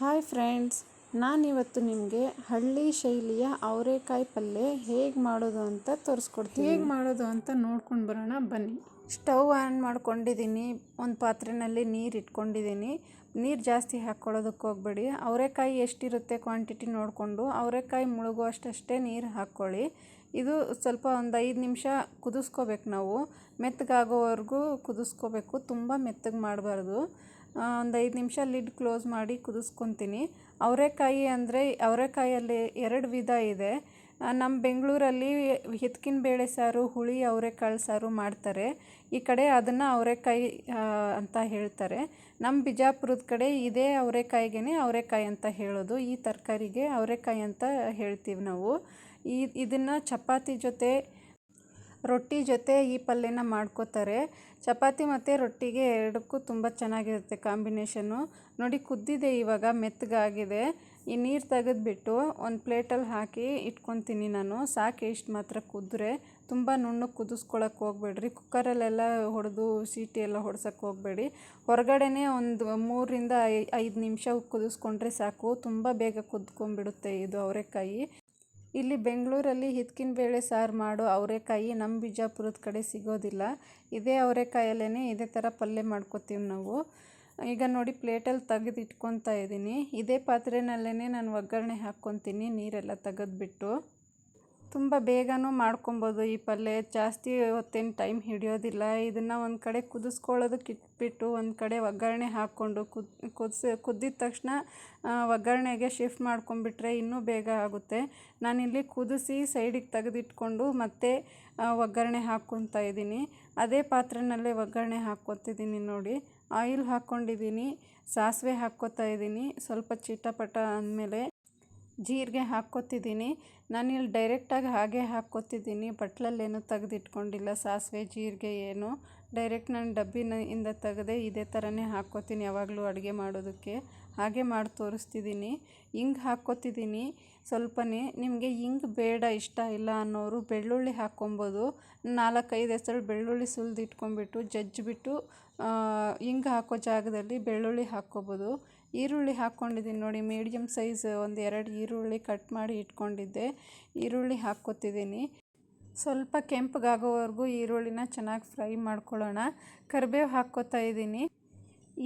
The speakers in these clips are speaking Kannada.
ಹಾಯ್ ಫ್ರೆಂಡ್ಸ್ ನಾನಿವತ್ತು ನಿಮಗೆ ಹಳ್ಳಿ ಶೈಲಿಯ ಅವರೆಕಾಯಿ ಪಲ್ಯ ಹೇಗೆ ಮಾಡೋದು ಅಂತ ತೋರಿಸ್ಕೊಡ್ತೀನಿ. ಹೇಗೆ ಮಾಡೋದು ಅಂತ ನೋಡ್ಕೊಂಡು ಬರೋಣ ಬನ್ನಿ. ಸ್ಟವ್ ಆನ್ ಮಾಡ್ಕೊಂಡಿದ್ದೀನಿ ಒಂದು ಪಾತ್ರೆಯಲ್ಲಿ ನೀರು ಇಟ್ಕೊಂಡಿದ್ದೀನಿ ನೀರು ಜಾಸ್ತಿ ಹಾಕ್ಕೊಳ್ಳೋದಕ್ಕೆ ಹೋಗ್ಬೇಡಿ. ಅವರೆಕಾಯಿ ಎಷ್ಟಿರುತ್ತೆ ಕ್ವಾಂಟಿಟಿ ನೋಡಿಕೊಂಡು ಅವರೆಕಾಯಿ ಮುಳುಗುವಷ್ಟಷ್ಟೇ ನೀರು ಹಾಕ್ಕೊಳ್ಳಿ. ಇದು ಸ್ವಲ್ಪ ಒಂದು ಐದು ನಿಮಿಷ ಕುದಿಸ್ಕೋಬೇಕು ನಾವು. ಮೆತ್ತಗಾಗೋವರೆಗೂ ಕುದಿಸ್ಕೋಬೇಕು ತುಂಬ ಮೆತ್ತಗೆ ಮಾಡಬಾರ್ದು. ಒಂದು ಐದು ನಿಮಿಷ ಲಿಡ್ ಕ್ಲೋಸ್ ಮಾಡಿ ಕುದಿಸ್ಕೊತೀನಿ. ಅವರೆಕಾಯಿ ಅಂದರೆ ಅವರೆಕಾಯಲ್ಲಿ ಎರಡು ವಿಧ ಇದೆ. ನಮ್ಮ ಬೆಂಗಳೂರಲ್ಲಿ ಹಿತ್ಕಿನ ಬೇಳೆ ಸಾರು, ಹುಳಿ ಅವರೆಕಾಳು ಸಾರು ಮಾಡ್ತಾರೆ. ಈ ಕಡೆ ಅದನ್ನು ಅವರೆಕಾಯಿ ಅಂತ ಹೇಳ್ತಾರೆ. ನಮ್ಮ ಬಿಜಾಪುರದ ಕಡೆ ಇದೇ ಅವರೆಕಾಯಿಗೆ ಅವರೆಕಾಯಿ ಅಂತ ಹೇಳೋದು. ಈ ತರಕಾರಿಗೆ ಅವರೆಕಾಯಿ ಅಂತ ಹೇಳ್ತೀವಿ ನಾವು. ಈ, ಇದನ್ನು ಚಪಾತಿ ಜೊತೆ ರೊಟ್ಟಿ ಜೊತೆ ಈ ಪಲ್ಯನ ಮಾಡ್ಕೋತಾರೆ. ಚಪಾತಿ ಮತ್ತು ರೊಟ್ಟಿಗೆ ಎರಡಕ್ಕೂ ತುಂಬ ಚೆನ್ನಾಗಿರುತ್ತೆ ಕಾಂಬಿನೇಷನ್ನು. ನೋಡಿ ಕುದ್ದಿದೆ ಇವಾಗ, ಮೆತ್ತಗಾಗಿದೆ. ಈ ನೀರು ತೆಗೆದುಬಿಟ್ಟು ಒಂದು ಪ್ಲೇಟಲ್ಲಿ ಹಾಕಿ ಇಟ್ಕೊತೀನಿ ನಾನು. ಸಾಕು ಇಷ್ಟು ಮಾತ್ರ ಕುದ್ರೆ. ತುಂಬ ನುಣ್ಣು ಕುದಿಸ್ಕೊಳಕ್ಕೆ ಹೋಗ್ಬೇಡ್ರಿ. ಕುಕ್ಕರಲ್ಲೆಲ್ಲ ಹೊಡೆದು ಸೀಟಿ ಎಲ್ಲ ಹೊಡ್ಸೋಕ್ಕೆ ಹೋಗಬೇಡಿ. ಹೊರಗಡೆನೇ ಒಂದು ಮೂರರಿಂದ ಐದು ನಿಮಿಷ ಕುದಿಸ್ಕೊಂಡ್ರೆ ಸಾಕು. ತುಂಬ ಬೇಗ ಕುದ್ಕೊಂಡ್ಬಿಡುತ್ತೆ ಇದು ಅವರೆಕಾಯಿ. ಇಲ್ಲಿ ಬೆಂಗಳೂರಲ್ಲಿ ಹಿತ್ಕಿನ ಬೇಳೆ ಸಾರು ಮಾಡೋ ಅವರೆಕಾಯಿ ನಮ್ಮ ಬಿಜಾಪುರದ ಕಡೆ ಸಿಗೋದಿಲ್ಲ. ಇದೇ ಅವರೆಕಾಯಲ್ಲೇ ಇದೇ ಥರ ಪಲ್ಯ ಮಾಡ್ಕೋತೀವಿ ನಾವು. ಈಗ ನೋಡಿ ಪ್ಲೇಟಲ್ಲಿ ತೆಗೆದು ಇಟ್ಕೊತಾ ಇದ್ದೀನಿ ಇದೇ ಪಾತ್ರೆನಲ್ಲೇ ನಾನು ಒಗ್ಗರಣೆ ಹಾಕ್ಕೊತೀನಿ, ನೀರೆಲ್ಲ ತೆಗೆದ್ಬಿಟ್ಟು. ತುಂಬ ಬೇಗನೂ ಮಾಡ್ಕೊಬೋದು. ಈ ಪಲ್ಯ ಜಾಸ್ತಿ ಹೊತ್ತೇನು ಟೈಮ್ ಹಿಡಿಯೋದಿಲ್ಲ. ಇದನ್ನು ಒಂದು ಕಡೆ ಕುದಿಸ್ಕೊಳ್ಳೋದಕ್ಕೆ ಇಟ್ಬಿಟ್ಟು ಒಂದು ಕಡೆ ಒಗ್ಗರಣೆ ಹಾಕ್ಕೊಂಡು ಕುದ್, ಕುದಿಸಿ, ಕುದ್ದಿದ ತಕ್ಷಣ ಒಗ್ಗರಣೆಗೆ ಶಿಫ್ಟ್ ಮಾಡ್ಕೊಂಬಿಟ್ರೆ ಇನ್ನೂ ಬೇಗ ಆಗುತ್ತೆ. ನಾನಿಲ್ಲಿ ಕುದಿಸಿ ಸೈಡಿಗೆ ತೆಗೆದಿಟ್ಕೊಂಡು ಮತ್ತೆ ಒಗ್ಗರಣೆ ಹಾಕ್ಕೊತಾ ಇದ್ದೀನಿ. ಅದೇ ಪಾತ್ರೆಯಲ್ಲೇ ಒಗ್ಗರಣೆ ಹಾಕ್ಕೊತಿದ್ದೀನಿ ನೋಡಿ. ಆಯಿಲ್ ಹಾಕ್ಕೊಂಡಿದ್ದೀನಿ, ಸಾಸಿವೆ ಹಾಕ್ಕೊತಾ ಇದ್ದೀನಿ. ಸ್ವಲ್ಪ ಚಿಟಪಟ ಅಂದಮೇಲೆ ಜೀರಿಗೆ ಹಾಕ್ಕೊತಿದ್ದೀನಿ. ಇಲ್ಲಿ ಡೈರೆಕ್ಟಾಗಿ ಹಾಗೆ ಹಾಕ್ಕೊತಿದ್ದೀನಿ. ಬಟ್ಲಲ್ಲೇನೂ ತೆಗೆದಿಟ್ಕೊಂಡಿಲ್ಲ. ಸಾಸಿವೆ, ಜೀರಿಗೆ ಏನು. ಡೈರೆಕ್ಟ್ ನಾನು ಡಬ್ಬಿನ ಇಂದ ತೆಗೆದೆ ಇದೇ ಥರನೇ ಹಾಕ್ಕೊತೀನಿ ಯಾವಾಗಲೂ ಅಡುಗೆ ಮಾಡೋದಕ್ಕೆ. ಹಾಗೆ ಮಾಡಿ ತೋರಿಸ್ತಿದ್ದೀನಿ. ಹಿಂಗೆ ಹಾಕ್ಕೊತಿದ್ದೀನಿ. ಸ್ವಲ್ಪನೇ ನಿಮಗೆ ಹಿಂಗೆ ಬೇಡ, ಇಷ್ಟ ಇಲ್ಲ ಅನ್ನೋರು ಬೆಳ್ಳುಳ್ಳಿ ಹಾಕ್ಕೊಬೋದು. ನಾಲ್ಕೈದು ಹೆಸರು ಬೆಳ್ಳುಳ್ಳಿ ಸುಲಿದು ಇಟ್ಕೊಂಡ್ಬಿಟ್ಟು ಜಜ್ಜಿಬಿಟ್ಟು ಹಿಂಗೆ ಹಾಕೋ ಜಾಗದಲ್ಲಿ ಬೆಳ್ಳುಳ್ಳಿ ಹಾಕ್ಕೊಬೋದು. ಈರುಳ್ಳಿ ಹಾಕ್ಕೊಂಡಿದ್ದೀನಿ ನೋಡಿ ಮೀಡಿಯಮ್ ಸೈಜ್ ಒಂದು ಎರಡು ಈರುಳ್ಳಿ ಕಟ್ ಮಾಡಿ ಇಟ್ಕೊಂಡಿದ್ದೆ. ಈರುಳ್ಳಿ ಹಾಕ್ಕೊತಿದ್ದೀನಿ. ಸ್ವಲ್ಪ ಕೆಂಪಗಾಗೋವರೆಗೂ ಈರುಳ್ಳಿನ ಚೆನ್ನಾಗಿ ಫ್ರೈ ಮಾಡ್ಕೊಳ್ಳೋಣ. ಕರಿಬೇವು ಹಾಕ್ಕೊತಾ ಇದ್ದೀನಿ.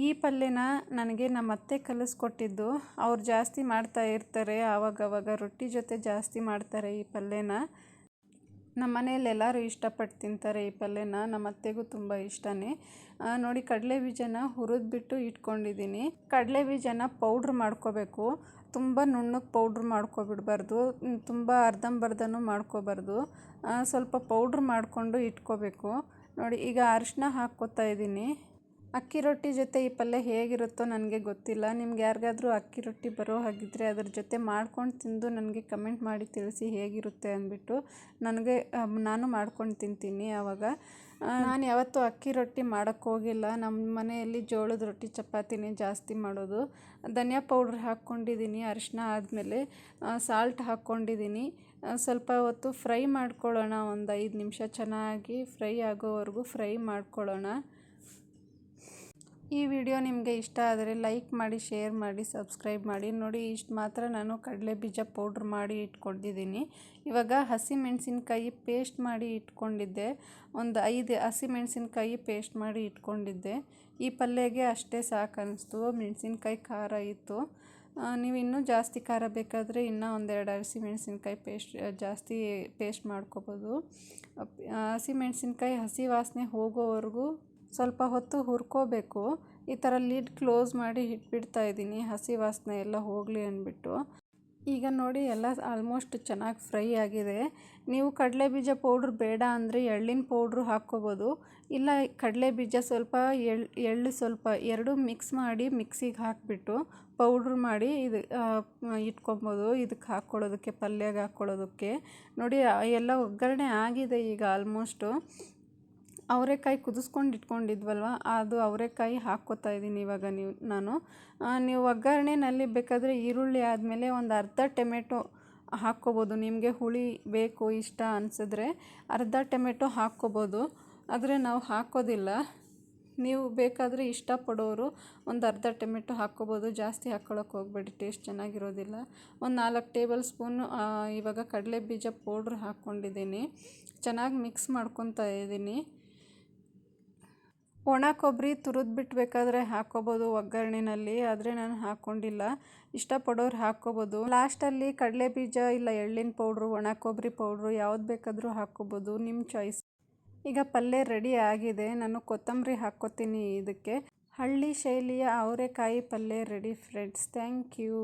ಈ ಪಲ್ಯನ ನನಗೆ ನಮ್ಮ ಅತ್ತೆ ಕಲಿಸ್ಕೊಟ್ಟಿದ್ದು. ಅವ್ರು ಜಾಸ್ತಿ ಮಾಡ್ತಾ ಇರ್ತಾರೆ, ಆವಾಗವಾಗ ರೊಟ್ಟಿ ಜೊತೆ ಜಾಸ್ತಿ ಮಾಡ್ತಾರೆ ಈ ಪಲ್ಯನ. ನಮ್ಮ ಮನೇಲಿ ಎಲ್ಲರೂ ಇಷ್ಟಪಟ್ಟು ತಿಂತಾರೆ ಈ ಪಲ್ಯನ, ನಮ್ಮ ಅತ್ತೆಗೂ ತುಂಬ ಇಷ್ಟನೇ. ನೋಡಿ, ಕಡಲೆ ಬೀಜನ ಹುರಿದ್ಬಿಟ್ಟು ಇಟ್ಕೊಂಡಿದ್ದೀನಿ. ಕಡಲೆ ಬೀಜನ ಪೌಡ್ರ್ ಮಾಡ್ಕೋಬೇಕು. ತುಂಬ ನುಣ್ಣಗೆ ಪೌಡ್ರ್ ಮಾಡ್ಕೊಬಿಡ್ಬಾರ್ದು. ತುಂಬ ಅರ್ಧಂಬರ್ಧನೂ ಮಾಡ್ಕೋಬಾರ್ದು. ಸ್ವಲ್ಪ ಪೌಡ್ರ್ ಮಾಡಿಕೊಂಡು ಇಟ್ಕೋಬೇಕು. ನೋಡಿ, ಈಗ ಅರಿಶಿನ ಹಾಕ್ಕೋತಾ ಇದ್ದೀನಿ. ಅಕ್ಕಿ ರೊಟ್ಟಿ ಜೊತೆ ಈ ಪಲ್ಯ ಹೇಗಿರುತ್ತೋ ನನಗೆ ಗೊತ್ತಿಲ್ಲ. ನಿಮ್ಗೆ ಯಾರಿಗಾದ್ರೂ ಅಕ್ಕಿ ರೊಟ್ಟಿ ಬರೋ ಹಾಗಿದ್ದರೆ ಅದ್ರ ಜೊತೆ ಮಾಡ್ಕೊಂಡು ತಿಂದು ನನಗೆ ಕಮೆಂಟ್ ಮಾಡಿ ತಿಳಿಸಿ ಹೇಗಿರುತ್ತೆ ಅಂದ್ಬಿಟ್ಟು ನನಗೆ ನಾನು ಮಾಡ್ಕೊಂಡು ತಿಂತೀನಿ ಆವಾಗ. ನಾನು ಯಾವತ್ತೂ ಅಕ್ಕಿ ರೊಟ್ಟಿ ಮಾಡೋಕ್ಕೆ ಹೋಗಿಲ್ಲ. ನಮ್ಮ ಮನೆಯಲ್ಲಿ ಜೋಳದ ರೊಟ್ಟಿ, ಚಪಾತಿನೇ ಜಾಸ್ತಿ ಮಾಡೋದು. ಧನಿಯಾ ಪೌಡ್ರ್ ಹಾಕ್ಕೊಂಡಿದ್ದೀನಿ ಅರಿಶಿನ ಆದಮೇಲೆ ಸಾಲ್ಟ್ ಹಾಕ್ಕೊಂಡಿದ್ದೀನಿ. ಸ್ವಲ್ಪ ಹೊತ್ತು ಫ್ರೈ ಮಾಡ್ಕೊಳ್ಳೋಣ, ಒಂದು ಐದು ನಿಮಿಷ ಚೆನ್ನಾಗಿ ಫ್ರೈ ಆಗೋವರೆಗೂ ಫ್ರೈ ಮಾಡ್ಕೊಳ್ಳೋಣ. ಈ ವಿಡಿಯೋ ನಿಮಗೆ ಇಷ್ಟ ಆದರೆ ಲೈಕ್ ಮಾಡಿ, ಶೇರ್ ಮಾಡಿ, ಸಬ್ಸ್ಕ್ರೈಬ್ ಮಾಡಿ. ನೋಡಿ, ಇಷ್ಟು ಮಾತ್ರ ನಾನು ಕಡಲೆ ಬೀಜ ಪೌಡ್ರ್ ಮಾಡಿ ಇಟ್ಕೊಂಡಿದ್ದೀನಿ. ಇವಾಗ ಹಸಿ ಮೆಣಸಿನ್ಕಾಯಿ ಪೇಸ್ಟ್ ಮಾಡಿ ಇಟ್ಕೊಂಡಿದ್ದೆ. ಒಂದು ಐದು ಹಸಿ ಮೆಣಸಿನ್ಕಾಯಿ ಪೇಸ್ಟ್ ಮಾಡಿ ಇಟ್ಕೊಂಡಿದ್ದೆ. ಈ ಪಲ್ಯಗೆ ಅಷ್ಟೇ ಸಾಕು ಅನ್ನಿಸ್ತು. ಮೆಣಸಿನ್ಕಾಯಿ ಖಾರ ಇತ್ತು. ನೀವು ಇನ್ನೂ ಜಾಸ್ತಿ ಖಾರ ಬೇಕಾದರೆ ಇನ್ನೂ ಒಂದೆರಡು ಹಸಿ ಮೆಣಸಿನ್ಕಾಯಿ ಪೇಸ್ಟ್ ಜಾಸ್ತಿ ಪೇಸ್ಟ್ ಮಾಡ್ಕೋಬೋದು. ಹಸಿ ಮೆಣಸಿನ್ಕಾಯಿ ಹಸಿ ವಾಸನೆ ಹೋಗೋವರೆಗೂ ಸ್ವಲ್ಪ ಹೊತ್ತು ಹುರ್ಕೋಬೇಕು. ಈ ಥರ ಲಿಡ್ ಕ್ಲೋಸ್ ಮಾಡಿ ಇಟ್ಬಿಡ್ತಾ ಇದ್ದೀನಿ. ಹಸಿ ವಾಸನೆ ಎಲ್ಲ ಹೋಗಲಿ ಅಂದ್ಬಿಟ್ಟು. ಈಗ ನೋಡಿ ಎಲ್ಲ ಆಲ್ಮೋಸ್ಟ್ ಚೆನ್ನಾಗಿ ಫ್ರೈ ಆಗಿದೆ. ನೀವು ಕಡಲೆ ಬೀಜ ಪೌಡ್ರ್ ಬೇಡ ಅಂದರೆ ಎಳ್ಳಿನ ಪೌಡ್ರು ಹಾಕ್ಕೋಬೋದು. ಇಲ್ಲ ಕಡಲೆ ಬೀಜ ಸ್ವಲ್ಪ ಎಳ್, ಎಳ್ಳು ಸ್ವಲ್ಪ ಎರಡೂ ಮಿಕ್ಸ್ ಮಾಡಿ ಮಿಕ್ಸಿಗೆ ಹಾಕಿಬಿಟ್ಟು ಪೌಡ್ರ್ ಮಾಡಿ ಇದು ಇಟ್ಕೊಬೋದು. ಇದಕ್ಕೆ ಹಾಕ್ಕೊಳ್ಳೋದಕ್ಕೆ, ಪಲ್ಯಗೆ ಹಾಕ್ಕೊಳ್ಳೋದಕ್ಕೆ. ನೋಡಿ ಎಲ್ಲ ಒಗ್ಗರಣೆ ಆಗಿದೆ ಈಗ ಆಲ್ಮೋಸ್ಟು ಅವರೆಕಾಯಿ ಕುದಿಸ್ಕೊಂಡು ಇಟ್ಕೊಂಡಿದ್ವಲ್ವ ಅದು ಅವರೆಕಾಯಿ ಹಾಕ್ಕೋತಾ ಇದ್ದೀನಿ ಇವಾಗ ನೀವು, ನಾನು. ನೀವು ಒಗ್ಗರಣೆನಲ್ಲಿ ಬೇಕಾದರೆ ಈರುಳ್ಳಿ ಆದಮೇಲೆ ಒಂದು ಅರ್ಧ ಟೊಮೆಟೊ ಹಾಕ್ಕೋಬೋದು. ನಿಮಗೆ ಹುಳಿ ಬೇಕು, ಇಷ್ಟ ಅನಿಸಿದ್ರೆ ಅರ್ಧ ಟೊಮೆಟೊ ಹಾಕ್ಕೋಬೋದು. ಆದರೆ ನಾವು ಹಾಕೋದಿಲ್ಲ. ನೀವು ಬೇಕಾದರೆ ಇಷ್ಟಪಡೋರು ಒಂದು ಅರ್ಧ ಟೊಮೆಟೊ ಹಾಕ್ಕೋಬೋದು. ಜಾಸ್ತಿ ಹಾಕ್ಕೊಳಕ್ಕೆ ಹೋಗಬೇಡಿ, ಟೇಸ್ಟ್ ಚೆನ್ನಾಗಿರೋದಿಲ್ಲ. ಒಂದು ನಾಲ್ಕು ಟೇಬಲ್ ಸ್ಪೂನ್ ಇವಾಗ ಕಡಲೆ ಬೀಜ ಪೌಡ್ರ್ ಹಾಕ್ಕೊಂಡಿದ್ದೀನಿ. ಚೆನ್ನಾಗಿ ಮಿಕ್ಸ್ ಮಾಡ್ಕೊತಾ ಇದ್ದೀನಿ. ಒಣ ಕೊಬ್ಬರಿ ತುರಿದು ಬೇಕಾದರೆ ಹಾಕ್ಕೋಬೋದು ಒಗ್ಗರಣೆನಲ್ಲಿ, ಆದರೆ ನಾನು ಹಾಕ್ಕೊಂಡಿಲ್ಲ. ಇಷ್ಟಪಡೋರು ಹಾಕ್ಕೋಬೋದು. ಲಾಸ್ಟಲ್ಲಿ ಕಡಲೆ ಬೀಜ ಇಲ್ಲ ಎಳ್ಳಿನ ಪೌಡ್ರು, ಒಣ ಕೊಬ್ಬರಿ ಪೌಡ್ರು ಯಾವ್ದು ಬೇಕಾದರೂ ಹಾಕ್ಕೋಬೋದು ನಿಮ್ಮ ಚಾಯ್ಸ್ ಈಗ ಪಲ್ಯ ರೆಡಿ ಆಗಿದೆ. ನಾನು ಕೊತ್ತಂಬರಿ ಹಾಕ್ಕೋತೀನಿ ಇದಕ್ಕೆ. ಹಳ್ಳಿ ಶೈಲಿಯ ಅವರೆಕಾಯಿ ಪಲ್ಯ ರೆಡಿ ಫ್ರೆಂಡ್ಸ್ ಥ್ಯಾಂಕ್ ಯು